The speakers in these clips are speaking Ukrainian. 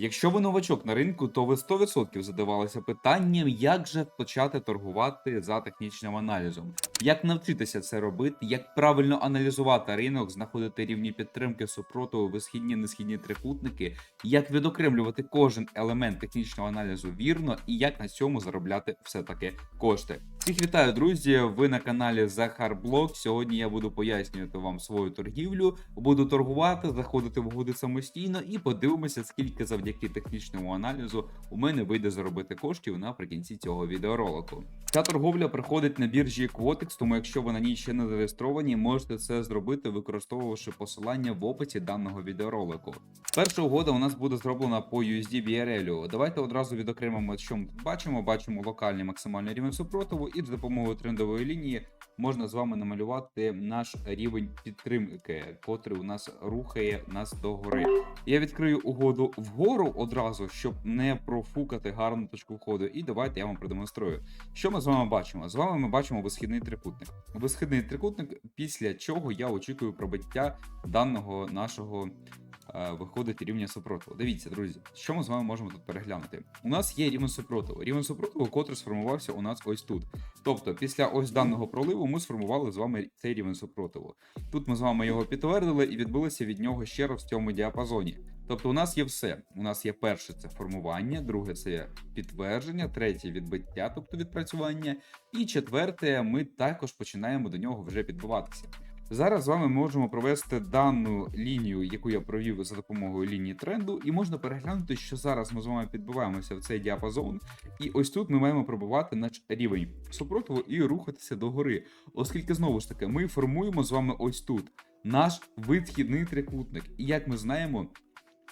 Якщо ви новачок на ринку, то ви 100% задавалися питанням, як же почати торгувати за технічним аналізом, як навчитися це робити, як правильно аналізувати ринок, знаходити рівні підтримки супротиву, висхідні несхідні трикутники, як відокремлювати кожен елемент технічного аналізу вірно і як на цьому заробляти все-таки кошти. Всіх вітаю, друзі! Ви на каналі Захар Блог. Сьогодні я буду пояснювати вам свою торгівлю, буду торгувати, заходити в угоди самостійно і подивимося, скільки завдяки технічному аналізу у мене вийде заробити коштів наприкінці цього відеоролику. Ця торговля проходить на біржі Quotex, тому якщо ви на ній ще не зареєстровані, можете це зробити, використовувавши посилання в описі даного відеоролику. Перша угода у нас буде зроблена по USD BRL. Давайте одразу відокремимо, що ми тут бачимо. Бачимо локальний максимальний рівень супротиву, і з допомогою трендової лінії можна з вами намалювати наш рівень підтримки, котрий у нас рухає нас до гори. Я відкрию угоду вгору одразу, щоб не профукати гарну точку входу. І давайте я вам продемонструю. Що ми з вами бачимо? З вами ми бачимо висхідний трикутник. Висхідний трикутник, після чого я очікую пробиття даного нашого. Е, Виходить рівня супротиву. Дивіться, друзі, що ми з вами можемо тут переглянути. У нас є рівень супротиву. Рівень супротиву, котрий сформувався у нас ось тут. Тобто, після ось даного проливу ми сформували з вами цей рівень супротиву. Тут ми з вами його підтвердили і відбилися від нього ще раз в цьому діапазоні. Тобто, у нас є все. У нас є перше це формування, друге це підтвердження, третє відбиття, тобто відпрацювання, і четверте, ми також починаємо до нього вже підбиватися. Зараз з вами можемо провести дану лінію, яку я провів за допомогою лінії тренду, і можна переглянути, що зараз ми з вами підбиваємося в цей діапазон, і ось тут ми маємо пробувати наш рівень супротиву і рухатися догори, оскільки знову ж таки ми формуємо з вами ось тут наш витхідний трикутник. І як ми знаємо.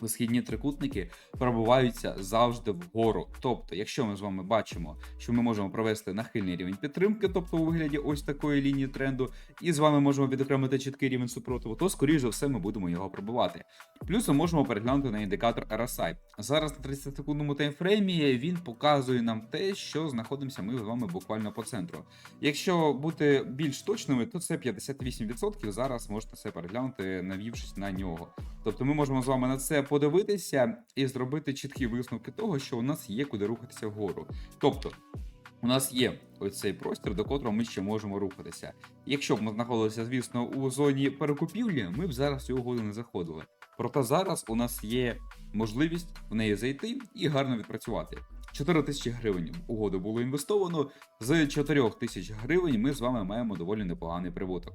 Висхідні трикутники пробиваються завжди вгору. Тобто, якщо ми з вами бачимо, що ми можемо провести нахильний рівень підтримки, тобто у вигляді ось такої лінії тренду, і з вами можемо відокремити чіткий рівень супротиву, то скоріш за все ми будемо його пробивати. Плюс ми можемо переглянути на індикатор RSI. Зараз на 30 секундному таймфреймі він показує нам те, що знаходимося ми з вами буквально по центру. Якщо бути більш точними, то це 58%. Зараз можете це переглянути, навівшись на нього. Тобто ми можемо з вами на це подивитися і зробити чіткі висновки того, що у нас є куди рухатися вгору. Тобто. У нас є ось цей простір, до котрого ми ще можемо рухатися. Якщо б ми знаходилися, звісно, у зоні перекупівлі, ми б зараз цю не заходили. Проте зараз у нас є можливість в неї зайти і гарно відпрацювати. 4 тисячі гривень в угоду було інвестовано. З 4 тисяч гривень ми з вами маємо доволі непоганий прибуток.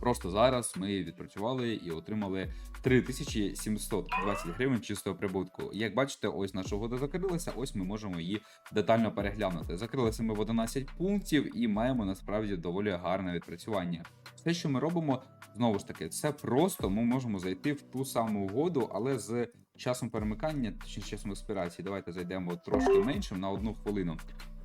Просто зараз ми відпрацювали і отримали 3720 гривень чистого прибутку. Як бачите, ось наша угода закрилася, ось ми можемо її детально переглянути. Закрилися ми в 11 пунктів і маємо насправді доволі гарне відпрацювання. Все, що ми робимо, знову ж таки, це просто ми можемо зайти в ту саму угоду, але з часом перемикання, чи часом експірації. Давайте зайдемо трошки меншим на одну хвилину.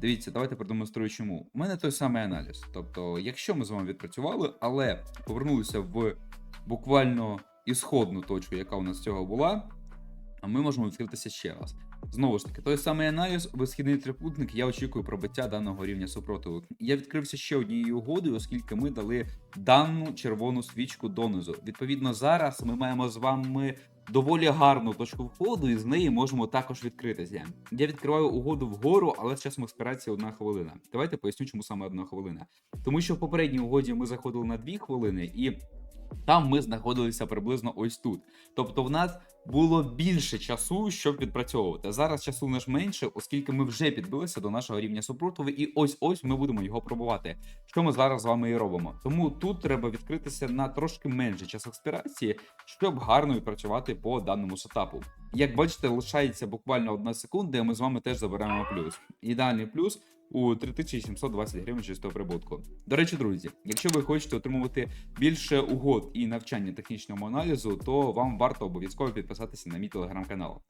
Дивіться, давайте продемонструю, чому. У мене той самий аналіз. Тобто, якщо ми з вами відпрацювали, але повернулися в буквально ісходну точку, яка у нас цього була, а ми можемо відкритися ще раз. Знову ж таки, той самий аналіз, висхідний трикутник, я очікую пробиття даного рівня супротиву. Я відкрився ще однією угодою, оскільки ми дали дану червону свічку донизу. Відповідно, зараз ми маємо з вами доволі гарну точку входу, і з неї можемо також відкритися. Я відкриваю угоду вгору, але з часом експірації одна хвилина. Давайте поясню, чому саме одна хвилина. Тому що в попередній угоді ми заходили на дві хвилини, і там ми знаходилися приблизно ось тут. Тобто, в нас було більше часу, щоб відпрацьовувати. Зараз часу наш менше, оскільки ми вже підбилися до нашого рівня супротиву, і ось ось ми будемо його пробувати. Що ми зараз з вами і робимо. Тому тут треба відкритися на трошки менше час експірації, щоб гарно відпрацювати по даному сетапу. Як бачите, лишається буквально одна секунда, і ми з вами теж заберемо плюс. Ідеальний плюс. У 3720 гривень чистого прибутку. До речі, друзі, якщо ви хочете отримувати більше угод і навчання технічному аналізу, то вам варто обов'язково підписатися на мій телеграм-канал.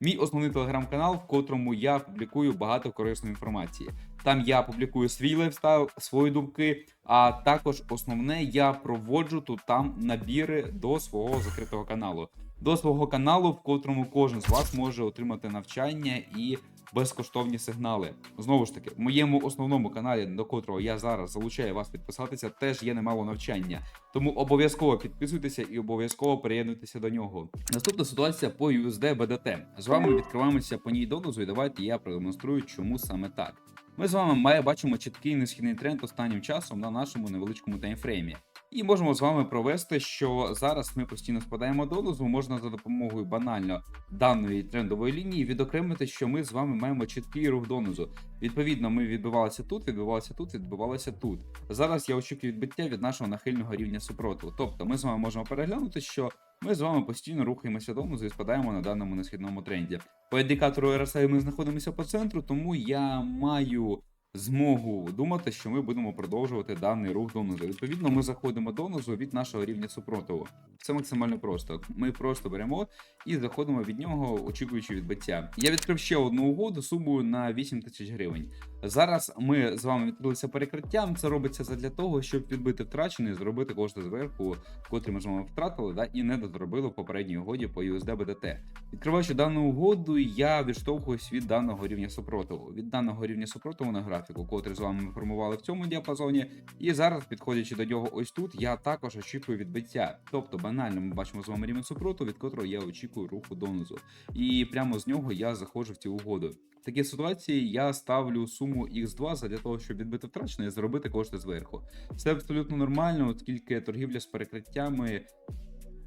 Мій основний телеграм-канал, в котрому я публікую багато корисної інформації. Там я публікую свій лайфстайл, свої думки, а також основне я проводжу тут там набіри до свого закритого каналу. До свого каналу, в котрому кожен з вас може отримати навчання і безкоштовні сигнали. Знову ж таки, в моєму основному каналі, до котрого я зараз залучаю вас підписатися, теж є немало навчання. Тому обов'язково підписуйтеся і обов'язково приєднуйтеся до нього. Наступна ситуація по USD BDT. З вами відкриваємося по ній донозу, і давайте я продемонструю, чому саме так. Ми з вами бачимо чіткий несхідний тренд останнім часом на нашому невеличкому таймфреймі. І можемо з вами провести, що зараз ми постійно спадаємо донозу, можна за допомогою банально даної трендової лінії відокремити, що ми з вами маємо чіткий рух донозу. Відповідно, ми відбивалися тут, відбивалися тут, відбивалися тут. Зараз я очікую відбиття від нашого нахильного рівня супротиву. Тобто ми з вами можемо переглянути, що ми з вами постійно рухаємося донозу і спадаємо на даному несхідному тренді. По індикатору RSI ми знаходимося по центру, тому я маю змогу думати, що ми будемо продовжувати даний рух донозу. Відповідно, ми заходимо донозу від нашого рівня супротиву. Це максимально просто. Ми просто беремо і заходимо від нього, очікуючи відбиття. Я відкрив ще одну угоду сумою на 8 тисяч гривень. Зараз ми з вами відкрилися перекриттям. Це робиться задля того, щоб відбити втрачений, зробити кошти зверху, котрі ми з вами втратили, да, і не дозробили в попередній угоді по USD BDT. Відкриваючи дану угоду, я відштовхуюсь від даного рівня супротиву. Від даного рівня супротиву на графіку, котрий з вами ми формували в цьому діапазоні. І зараз, підходячи до нього, ось тут, я також очікую відбиття. Тобто, банально, ми бачимо з вами рівень супротиву, від котрого я очікую руху донизу. І прямо з нього я заходжу в цю угоду. В такій ситуації я ставлю суму X2 для того, щоб відбити втрачене і зробити кошти зверху. Це абсолютно нормально, оскільки торгівля з перекриттями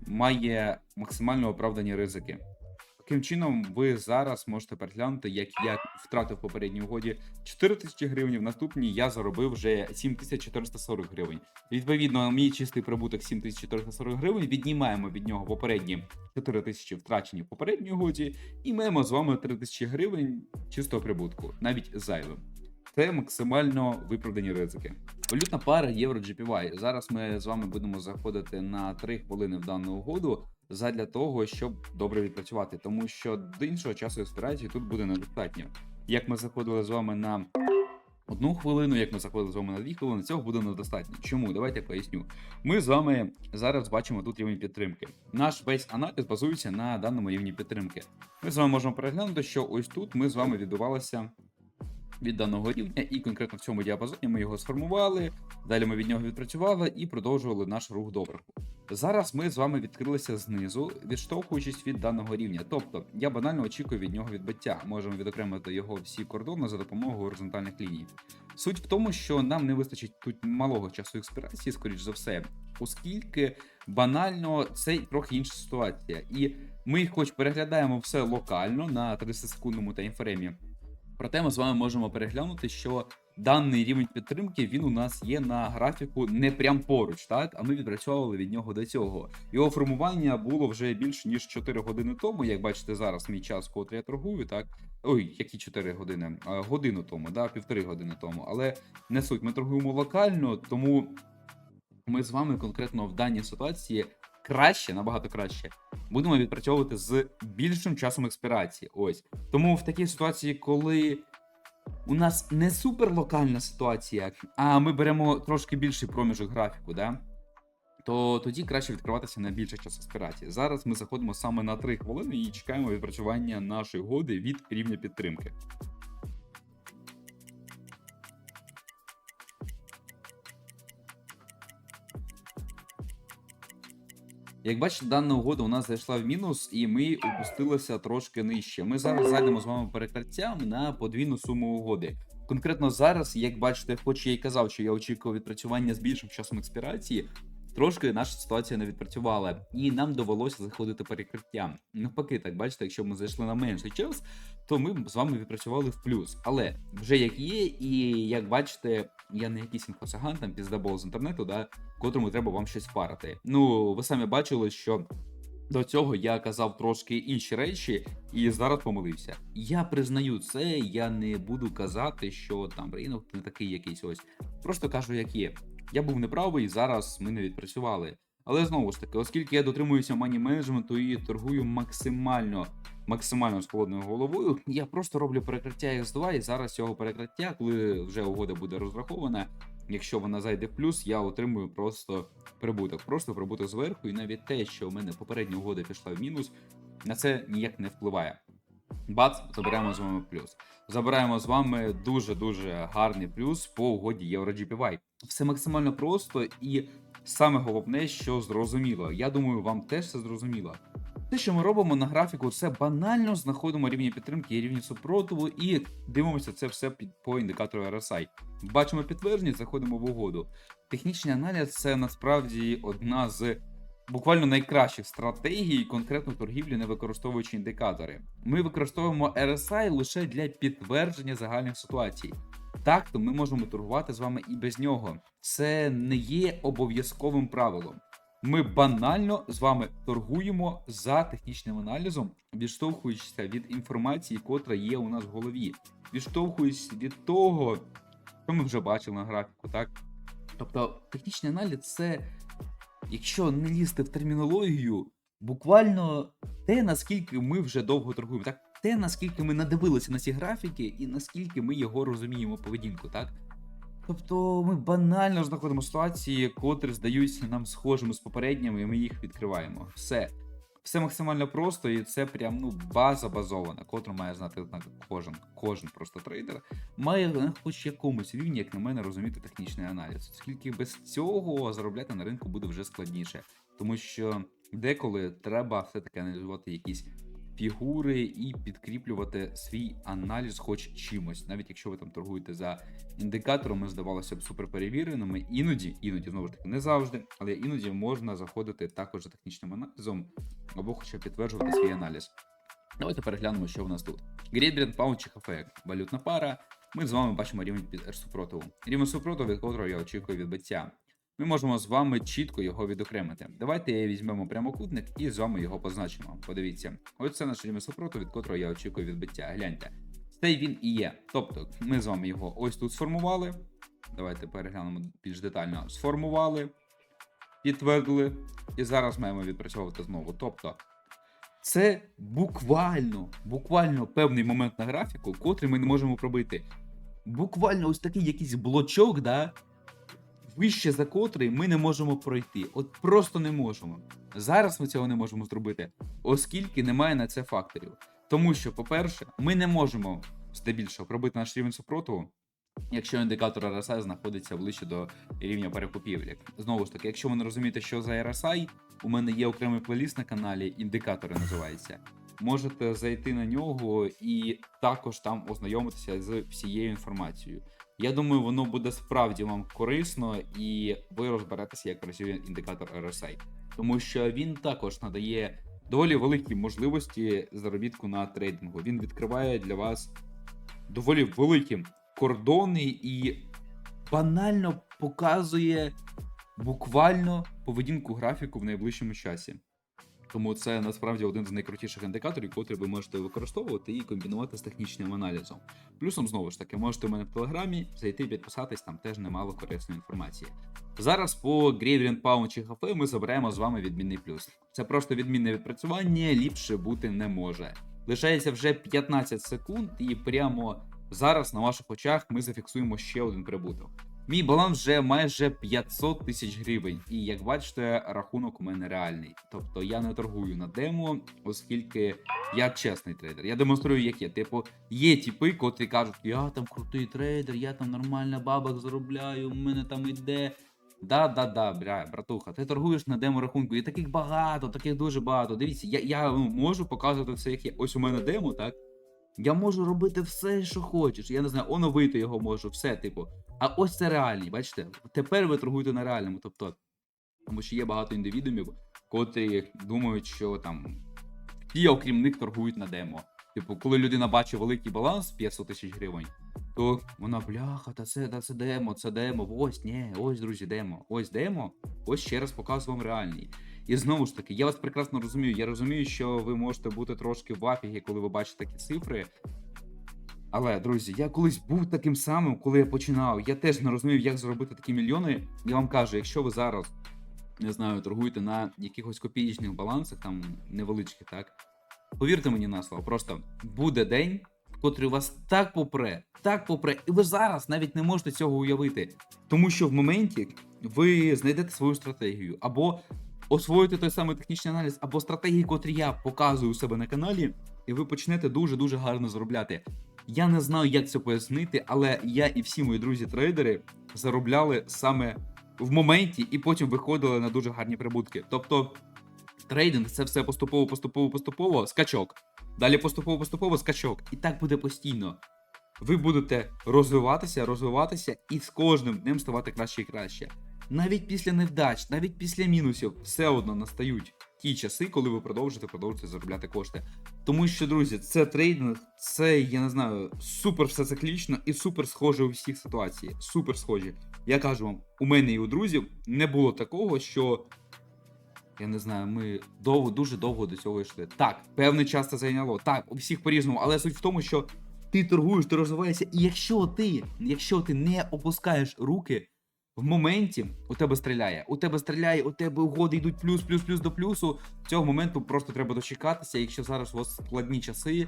має максимально оправдані ризики. Таким чином, ви зараз можете переглянути, як я втратив попередній угоді 4 тисячі гривень, в наступній я заробив вже 7440 гривень. Відповідно, мій чистий прибуток 7440 гривень. Віднімаємо від нього попередні 4 тисячі втрачені в попередній угоді, і маємо з вами 3 тисячі гривень чистого прибутку, навіть зайвим. Це максимально виправдані ризики. Валютна пара євро GPY. Зараз ми з вами будемо заходити на 3 хвилини в дану угоду задля того, щоб добре відпрацювати, тому що до іншого часу експірації тут буде недостатньо. Як ми заходили з вами на одну хвилину, як ми заходили з вами на дві хвилини, цього буде недостатньо. Чому? Давайте поясню. Ми з вами зараз бачимо тут рівень підтримки. Наш весь аналіз базується на даному рівні підтримки. Ми з вами можемо переглянути, що ось тут ми з вами відбувалися від даного рівня, і конкретно в цьому діапазоні ми його сформували. Далі ми від нього відпрацювали і продовжували наш рух добраху. Зараз ми з вами відкрилися знизу, відштовхуючись від даного рівня. Тобто я банально очікую від нього відбиття. Можемо відокремити його всі кордони за допомогою горизонтальних ліній. Суть в тому, що нам не вистачить тут малого часу експірації, скоріш за все, оскільки банально це трохи інша ситуація. І ми, хоч переглядаємо все локально на 30-секундному таймфреймі, Проте ми з вами можемо переглянути, що даний рівень підтримки він у нас є на графіку не прям поруч, так а ми відпрацьовували від нього до цього. Його формування було вже більше ніж 4 години тому. Як бачите, зараз мій час, котрий я торгую, так ой, які 4 години, годину тому, да, півтори години тому. Але не суть, ми торгуємо локально, тому ми з вами конкретно в даній ситуації. Краще, набагато краще, будемо відпрацьовувати з більшим часом експірації. Ось тому в такій ситуації, коли у нас не супер локальна ситуація, а ми беремо трошки більший проміжок графіку, да? то тоді краще відкриватися на більший час експірації. Зараз ми заходимо саме на 3 хвилини і чекаємо відпрацювання нашої годи від рівня підтримки. Як бачите, дана угода у нас зайшла в мінус, і ми опустилися трошки нижче. Ми зараз зайдемо з вами перекриттям на подвійну суму угоди. Конкретно зараз, як бачите, хоч я й казав, що я очікував відпрацювання з більшим часом експірації, трошки наша ситуація не відпрацювала, і нам довелося заходити перекриттям. Навпаки, так бачите, якщо ми зайшли на менший час, то ми з вами відпрацювали в плюс. Але вже як є, і як бачите, я не якийсь інфосаган, там піздабол з інтернету, да, котрому треба вам щось парити. Ну, ви самі бачили, що. До цього я казав трошки інші речі, і зараз помилився. Я признаю це, я не буду казати, що там ринок не такий якийсь ось. Просто кажу, як є. Я був неправий, зараз ми не відпрацювали. Але знову ж таки, оскільки я дотримуюся мані менеджменту і торгую максимально максимально з головою, я просто роблю перекриття X2, і зараз цього перекриття, коли вже угода буде розрахована, якщо вона зайде в плюс, я отримую просто прибуток. Просто прибуток зверху, і навіть те, що у мене попередня угода пішла в мінус, на це ніяк не впливає. Бац, забираємо з вами плюс. Забираємо з вами дуже-дуже гарний плюс по угоді EuroGPY. Все максимально просто і саме головне, що зрозуміло. Я думаю, вам теж це зрозуміло. Те, що ми робимо на графіку, це банально знаходимо рівні підтримки і рівні супротиву, і дивимося це все під по індикатору RSI. Бачимо підтвердження, заходимо в угоду. Технічний аналіз це насправді одна з буквально найкращих стратегій конкретно торгівлі, не використовуючи індикатори. Ми використовуємо RSI лише для підтвердження загальних ситуацій. Так, то ми можемо торгувати з вами і без нього. Це не є обов'язковим правилом. Ми банально з вами торгуємо за технічним аналізом, відштовхуючися від інформації, котра є у нас в голові, відштовхуючись від того, що ми вже бачили на графіку, так? Тобто, технічний аналіз це, якщо не лізти в термінологію, буквально те, наскільки ми вже довго торгуємо, так? Те, наскільки ми надивилися на ці графіки, і наскільки ми його розуміємо поведінку, так? Тобто ми банально знаходимо ситуації, котрі здаються нам схожими з попередніми, і ми їх відкриваємо. Все. Все максимально просто, і це прям ну база базована, котру має знати на кожен, кожен просто трейдер, має на хоч якомусь рівні, як на мене, розуміти технічний аналіз. Оскільки без цього заробляти на ринку буде вже складніше, тому що деколи треба все-таки аналізувати якісь фігури і підкріплювати свій аналіз хоч чимось, навіть якщо ви там торгуєте за індикаторами, здавалося б, суперперевіреними. Іноді, іноді знову ж таки не завжди, але іноді можна заходити також за технічним аналізом або хоча підтверджувати свій аналіз. Давайте переглянемо, що в нас тут. Грейдбред, паунд чи ХФЕК. Валютна пара. Ми з вами бачимо рівень супротиву. Рівень супротиву, від котрого я очікую відбиття. Ми можемо з вами чітко його відокремити. Давайте візьмемо прямокутник і з вами його позначимо. Подивіться, ось це наш рівень супротиву, від котрого я очікую відбиття. Гляньте, це він і є. Тобто, ми з вами його ось тут сформували. Давайте переглянемо більш детально. Сформували, підтвердили, і зараз маємо відпрацьовувати знову. Тобто, це буквально, буквально певний момент на графіку, котрий ми не можемо пробити. Буквально ось такий якийсь блочок, да, вище за котрий ми не можемо пройти. От просто не можемо. Зараз ми цього не можемо зробити, оскільки немає на це факторів. Тому що, по-перше, ми не можемо здебільшого пробити наш рівень супротиву, якщо індикатор RSI знаходиться ближче до рівня перекупівлі. Знову ж таки, якщо ви не розумієте, що за RSI, у мене є окремий плейліст на каналі, індикатори називається. Можете зайти на нього і також там ознайомитися з всією інформацією. Я думаю, воно буде справді вам корисно, і ви розберетеся, як працює індикатор RSI. Тому що він також надає доволі великі можливості заробітку на трейдингу. Він відкриває для вас доволі великі кордони і банально показує буквально поведінку графіку в найближчому часі. Тому це насправді один з найкрутіших індикаторів, котрі ви можете використовувати і комбінувати з технічним аналізом. Плюсом, знову ж таки, можете в мене в телеграмі зайти, підписатись, там теж немало корисної інформації. Зараз по Gradient Pound чи GFE ми заберемо з вами відмінний плюс. Це просто відмінне відпрацювання, ліпше бути не може. Лишається вже 15 секунд, і прямо зараз на ваших очах ми зафіксуємо ще один прибуток. Мій баланс вже майже 500 тисяч гривень, і як бачите, рахунок у мене реальний. Тобто я не торгую на демо, оскільки я чесний трейдер. Я демонструю, як є. Типу, є тіпи, котрі кажуть, я там крутий трейдер, я там нормально бабок заробляю, у мене там іде. Да, да, да, бля, братуха, ти торгуєш на демо рахунку, і таких багато, таких дуже багато. Дивіться, я, я ну, можу показувати все, як є. Ось у мене демо, так? Я можу робити все, що хочеш. Я не знаю, оновити його можу, все, типу. А ось це реальний, бачите? Тепер ви торгуєте на реальному. Тобто, тому що є багато індивідумів, котрі думають, що там всі, окрім них, торгують на демо. Типу, коли людина бачить великий баланс 500 тисяч гривень, то вона бляха, та це, та це демо, це демо. Ось, ні, ось, друзі, демо. Ось демо. Ось ще раз показую вам реальний. І знову ж таки, я вас прекрасно розумію. Я розумію, що ви можете бути трошки в афігі, коли ви бачите такі цифри. Але, друзі, я колись був таким самим, коли я починав. Я теж не розумів, як заробити такі мільйони. Я вам кажу, якщо ви зараз не знаю, торгуєте на якихось копієчних балансах, там невеличких, так. Повірте мені на слово, просто буде день, котрий вас так попре, так попре, і ви зараз навіть не можете цього уявити. Тому що в моменті ви знайдете свою стратегію, або освоїте той самий технічний аналіз, або стратегії, котрі я показую у себе на каналі, і ви почнете дуже-дуже гарно заробляти. Я не знаю, як це пояснити, але я і всі мої друзі-трейдери заробляли саме в моменті і потім виходили на дуже гарні прибутки. Тобто трейдинг це все поступово, поступово, поступово, скачок. Далі поступово, поступово скачок. І так буде постійно. Ви будете розвиватися, розвиватися і з кожним днем ставати краще і краще. Навіть після невдач, навіть після мінусів, все одно настають ті часи, коли ви продовжите продовжуєте заробляти кошти. Тому що, друзі, це трейдинг, це я не знаю, супер все циклічно і супер схоже у всіх ситуацій. Супер схожі. Я кажу вам, у мене і у друзів не було такого, що. Я не знаю, ми довго, дуже довго до цього йшли. Так, певний час це зайняло. Так, у всіх по-різному, але суть в тому, що ти торгуєш, ти розвиваєшся, і якщо ти, якщо ти не опускаєш руки в моменті, у тебе стріляє. У тебе стріляє, у тебе угоди йдуть плюс, плюс, плюс до плюсу. Цього моменту просто треба дочекатися. Якщо зараз у вас складні часи,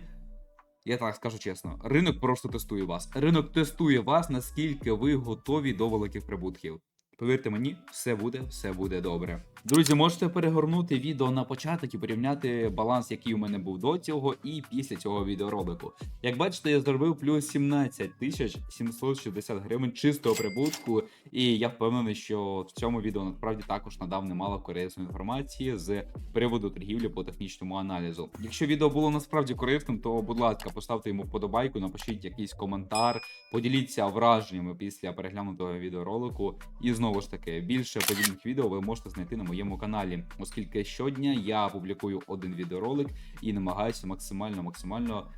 я так скажу чесно, ринок просто тестує вас. Ринок тестує вас, наскільки ви готові до великих прибутків. Повірте мені, все буде, все буде добре. Друзі, можете перегорнути відео на початок і порівняти баланс, який у мене був до цього, і після цього відеоролику. Як бачите, я зробив плюс 17 тисяч 760 гривень чистого прибутку, і я впевнений, що в цьому відео насправді також надав немало корисної інформації з приводу торгівлі по технічному аналізу. Якщо відео було насправді корисним, то будь ласка, поставте йому вподобайку, напишіть якийсь коментар, поділіться враженнями після переглянутого відеоролику. І знову ж таки, більше подібних відео ви можете знайти на моєму каналі, оскільки щодня я публікую один відеоролик і намагаюся максимально максимально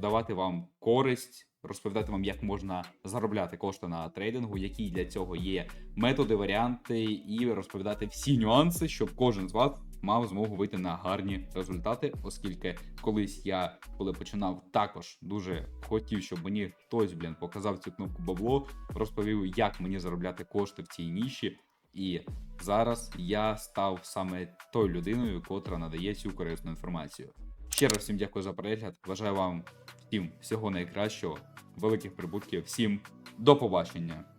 давати вам користь. Розповідати вам, як можна заробляти кошти на трейдингу, які для цього є методи, варіанти, і розповідати всі нюанси, щоб кожен з вас мав змогу вийти на гарні результати, оскільки колись я, коли починав, також дуже хотів, щоб мені хтось, блін, показав цю кнопку бабло, розповів, як мені заробляти кошти в цій ніші. І зараз я став саме тою людиною, котра надає цю корисну інформацію. Ще раз всім дякую за перегляд. Бажаю вам всім всього найкращого, великих прибутків. Всім до побачення.